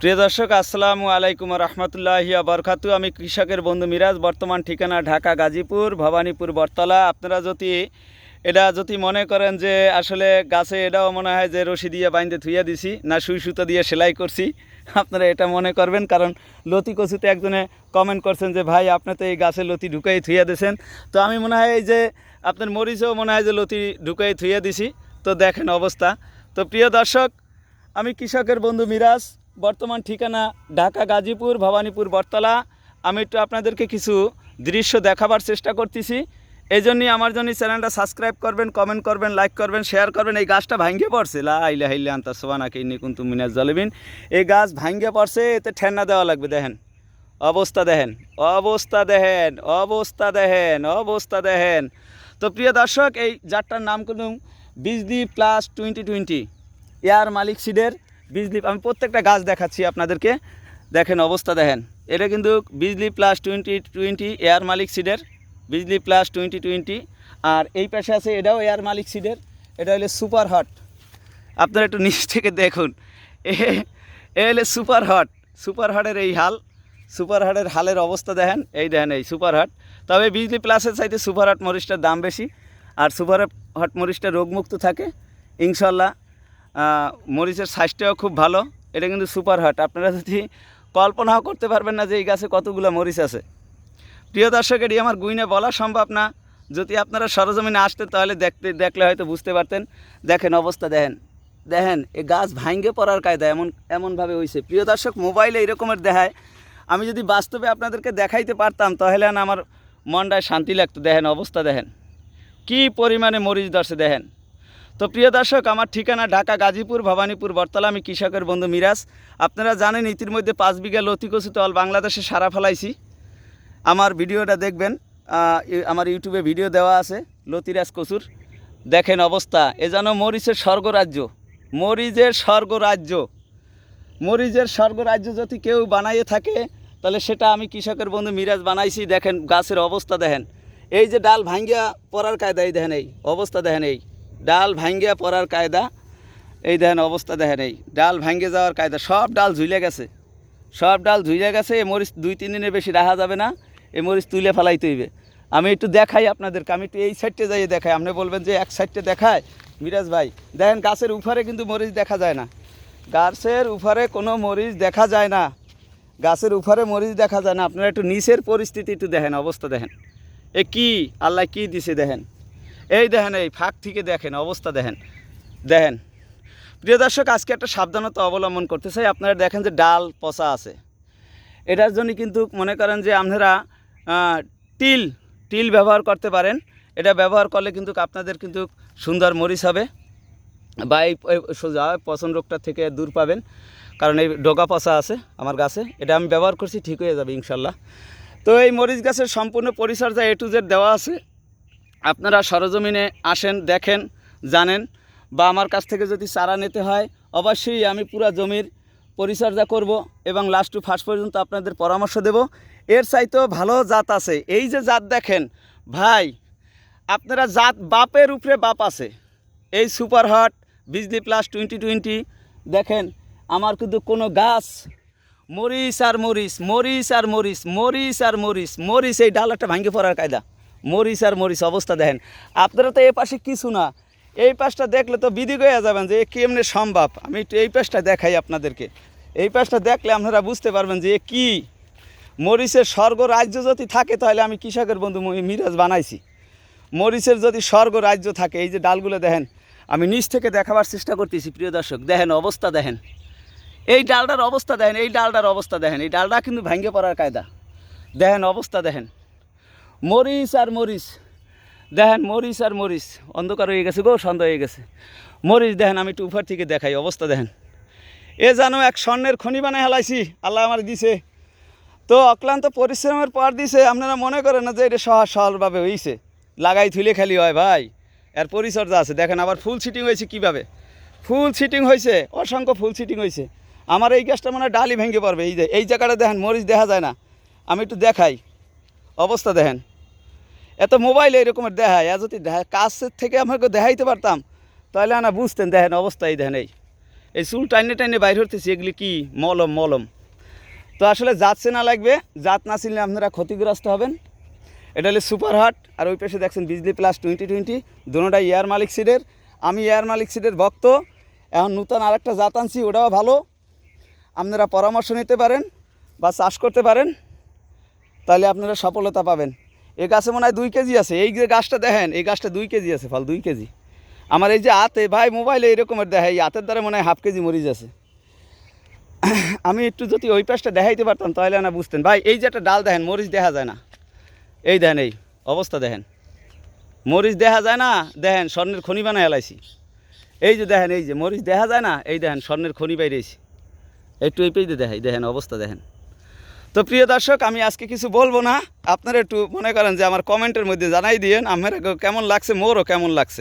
প্রিয় দর্শক, আসসালামু আলাইকুম রহমতুল্লাহি বরকাতু আমি কৃষকের বন্ধু মিরাজ, বর্তমান ঠিকানা ঢাকা গাজীপুর, ভবানীপুর, বটতলা। আপনারা যদি, এটা যদি মনে করেন যে আসলে গাছে এটাও মনে হয় যে রশি দিয়ে বাইন্দে থুইয়া দিছি, না সুই সুতো দিয়ে সেলাই করছি, আপনারা এটা মনে করবেন। কারণ লতি কচুতে একজনে কমেন্ট করছেন যে, ভাই, আপনি তো এই গাছে লতি ঢুকাই থুইয়া দিয়েছেন তো আমি মনে হয় এই যে আপনার মরিচেও মনে হয় যে লতি ঢুকাই থুইয়া দিছি। তো দেখেন অবস্থা। তো প্রিয় দর্শক, আমি কৃষকের বন্ধু মিরাজ বর্তমান ঠিকানা ঢাকা, গাজীপুর, ভবানীপুর, বটতলা। আমি একটু আপনাদেরকে কিছু দৃশ্য দেখাবার চেষ্টা করতেছি। এই জন্যই আমার জন্য চ্যানেলটা সাবস্ক্রাইব করবেন, কমেন্ট করবেন, লাইক করবেন, শেয়ার করবেন। এই গাছটা ভাঙ্গে পড়ছে। লা ইলা হাইলে আন্তা সোয়ানাকে নিকুন তুমি মিনাজ জলবিন এই গাছ ভাঙ্গে পড়ছে, এতে ঠেন্না দেওয়া লাগবে, দেখেন। অবস্থা দেখেন অবস্থা দেখেন অবস্থা দেখেন অবস্থা দেখেন। তো প্রিয় দর্শক, এই জাতটার নাম করুন Bijli plus twenty twenty. Air মালিক সিডের বিজলি, আমি প্রত্যেকটা গাছ দেখাচ্ছি আপনাদেরকে। দেখেন অবস্থা দেখেন। এটা কিন্তু Bijli plus twenty twenty air মালিক সিডের বিজলি প্লাস টোয়েন্টি টোয়েন্টি আর এই পাশে আছে এটাও এয়ার মালিক সিডের এটা হলো সুপার হট আপনারা একটু নিচ থেকে দেখুন। এ হলে সুপার হট সুপার হটের এই হাল সুপার হটের হালের অবস্থা দেখেন। এই দেখেন এই সুপার হট তবে বিজলি প্লাসের চাইতে সুপার হট মরিচটার দাম বেশি। আর সুপার হট মরিচটা রোগমুক্ত থাকে। ইনশাল্লাহ মরিচের সাইজটাও খুব ভালো। এটা কিন্তু সুপার হট। আপনারা যদি কল্পনাও করতে পারবেন না যে এই গাছে কতগুলো মরিচ আছে। প্রিয় দর্শক, এটি আমার গুইনে বলা সম্ভব না। যদি আপনারা সরজমিনে আসতেন তাহলে দেখতে, দেখলে হয়তো বুঝতে পারতেন। দেখেন অবস্থা, দেখেন। দেখেন, এ গাছ ভাঙ্গে পড়ার কায়দা এমন, এমনভাবে হয়েছে প্রিয় দর্শক, মোবাইলে এরকমের দেখায়। আমি যদি বাস্তবে আপনাদেরকে দেখাইতে পারতাম তাহলে না আমার মনটায় শান্তি লাগতো। দেখেন অবস্থা, দেখেন। কি পরিমাণে মরিচ দর্শে দেখেন। তো প্রিয় দর্শক, আমার ঠিকানা ঢাকা, গাজীপুর, ভবানীপুর, বটতলা। আমি কৃষকের বন্ধু মিরাজ। আপনারা জানেন, ইতিমধ্যে পাঁচ বিঘা লতিকচুতে অল বাংলাদেশে সারা ফেলাইছি। আমার ভিডিওটা দেখবেন আমার ইউটিউবে ভিডিও দেওয়া আছে, লতিরাজ কচুর। দেখেন অবস্থা, এ যেন মরিচের স্বর্গরাজ্য। মরিচের স্বর্গরাজ্য। মরিচের স্বর্গরাজ্য যদি কেউ বানাইয়ে থাকে, তাহলে সেটা আমি কৃষকের বন্ধু মিরাজ বানাইছি। দেখেন গাছের অবস্থা দেখেন। এই যে ডাল ভাঙ্গিয়া পড়ার কায়দায় দেখেন এই, অবস্থা দেখেন এই। ডাল ভাঙ্গিয়া পড়ার কায়দা, এই দেখেন অবস্থা দেখেন এই। ডাল ভাঙ্গে যাওয়ার কায়দা, সব ডাল ঝুলে গেছে। সব ডাল ধুইয়া গেছে এ মরিচ দুই, তিন দিনের বেশি রাখা যাবে না এ মরিচ তুলে ফেলাইতে হইবে। আমি একটু দেখাই আপনাদেরকে, আমি একটু এই সাইডটে যাই দেখাই। আপনি বলবেন যে এক সাইডটে দেখায়? মিরাজ ভাই, দেখেন গাছের উপরে কিন্তু মরিচ দেখা যায় না। গাছের উপরে কোনো মরিচ দেখা যায় না। গাছের উপরে মরিচ দেখা যায় না। আপনারা একটু নিচের পরিস্থিতি একটু দেখেন, অবস্থা দেখেন। এ কি? আল্লাহ কি দিছে দেখেন? এই দেখেন, এই ফাঁক থেকে দেখেন, অবস্থা দেখেন। দেখেন, প্রিয় দর্শক, আজকে একটা সাবধানতা অবলম্বন করতে চাই। আপনারা দেখেন যে ডাল পচা আছে। এটার জন্য কিন্তু মনে করেন যে আপনারা টিল টিল ব্যবহার করতে পারেন। এটা ব্যবহার করলে কিন্তু আপনাদের কিন্তু সুন্দর মরিচ হবে বা এই সোজা পচন রোগটা থেকে দূর পাবেন। কারণ এই ডগা পচা আছে আমার গাছে। এটা আমি ব্যবহার করছি, ঠিক হয়ে যাবে ইনশাল্লাহ। তো এই মরিচ গাছের সম্পূর্ণ পরিচর্যা এ টু জেড দেওয়া আছে। আপনারা সরজমিনে আসেন, দেখেন, জানেন বা আমার কাছ থেকে যদি চারা নিতে হয়, অবশ্যই আমি পুরা জমির পরিচর্যা করব এবং লাস্ট টু ফার্স্ট পর্যন্ত আপনাদের পরামর্শ দেব। এর চাইতেও ভালো জাত আছে। এই যে জাত দেখেন, ভাই, আপনারা জাত বাপের উপরে বাপ আছে। এই super hot Bijli plus twenty twenty দেখেন, আমার কিন্তু কোনো গাছ, মরিচ আর মরিচ মরিচ আর মরিচ মরিচ আর মরিচ মরিচ এই ডাল একটা ভাঙ্গে পড়ার কায়দা। মরিচ আর মরিচ অবস্থা দেখেন। আপনারা তো এ পাশে কিছু না। এই পাশটা দেখলে তো বিধি হয়ে যাবেন যে কেমনে সম্ভব। আমি একটু এই পাশটা দেখাই আপনাদেরকে। এই পাশটা দেখলে আপনারা বুঝতে পারবেন যে কী। মরিচের স্বর্গ রাজ্য যদি থাকে তাহলে আমি কৃষকের বন্ধু মিরাজ বানাইছি। মরিচের যদি স্বর্গ রাজ্য থাকে, এই যে ডালগুলো দেখেন, আমি নিচ থেকে দেখাবার চেষ্টা করতেছি, প্রিয় দর্শক। দেখেন অবস্থা দেখেন। এই ডালটার অবস্থা দেখেন, এই ডালটার অবস্থা দেখেন। এই ডালটা কিন্তু ভেঙে পড়ার কায়দা। দেখেন অবস্থা দেখেন। মরিচ আর মরিচ দেখেন মরিচ আর মরিচ অন্ধকার হয়ে গেছে গো, সন্ধ্যা হয়ে গেছে। মরিচ দেখেন, আমি একটু উপর থেকে দেখাই, অবস্থা দেখেন। এ জানো এক স্বর্ণের খনি বানায় হেলাইছি, আল্লাহ আমার দিছে। তো অক্লান্ত পরিশ্রমের পর দিছে, আপনারা মনে করেন না যে এটা সহজ সহজভাবে হয়েছে লাগাই থুলে খালি হয় ভাই, এর পরিচর্যা আছে। দেখেন, আবার ফুল সিটিং হয়েছে কীভাবে? ফুল সিটিং হয়েছে, অসংখ্য ফুল সিটিং হয়েছে। আমার এই গাছটা মানে ডালি ভেঙে পড়বে, এই যে, এই জায়গাটা দেখেন, মরিচ দেখা যায় না। আমি একটু দেখাই। অবস্থা দেখেন। এত মোবাইলে এরকমের দেখায় আর যদি কাছের থেকে আমাকে দেখাইতে পারতাম, তাহলে না বুঝতেন, দেখেন অবস্থা এই দেখেন এই। এই চুল টাইনে টাইনে বাইর হতেছি এগুলি কি মলম মলম। তো আসলে জাত চেনা লাগবে, জাত না চিনলে আপনারা ক্ষতিগ্রস্ত হবেন। এটা হলে সুপার হাট, আর ওই পাশে দেখছেন বিজলি প্লাস টোয়েন্টি টোয়েন্টি দুটোটা এয়ার মালিক সিডের। আমি এয়ার মালিক সিডের ভক্ত, এখন নূতন আরেকটা জাত আনছি, ওটাও ভালো। আপনারা পরামর্শ নিতে পারেন বা চাষ করতে পারেন। তাহলে আপনারা সফলতা পাবেন। এই গাছে মনে হয় দুই কেজি আছে। এই যে গাছটা দেখেন, এই গাছটা দুই কেজি আছে, ফল দুই কেজি। আমার এই যে হাতে, ভাই মোবাইলে এরকমের দেখে এই হাতের দ্বারা মনে হয় হাফ কেজি মরিচ আছে। আমি একটু যদি ওই পাশটা দেখাইতে পারতাম, তাহলে না বুঝতেন। ভাই, এই যে একটা ডাল দেখেন, মরিচ দেখা যায় না। এই দেখেন, এই অবস্থা দেখেন। মরিচ দেখা যায় না, দেখেন, স্বর্ণের খনি বানায় এলাইছি এই যে দেখেন, এই যে মরিচ দেখা যায় না, এই দেখেন, স্বর্ণের খনি বাইরেছি একটু এই পেজে দেখাই দেখেন, অবস্থা দেখেন। তো প্রিয় দর্শক, আমি আজকে কিছু বলব না। আপনারা একটু মনে করেন যে আমার কমেন্টের মধ্যে জানাই দিয়েন। আমার কেমন লাগছে, মোরও কেমন লাগছে।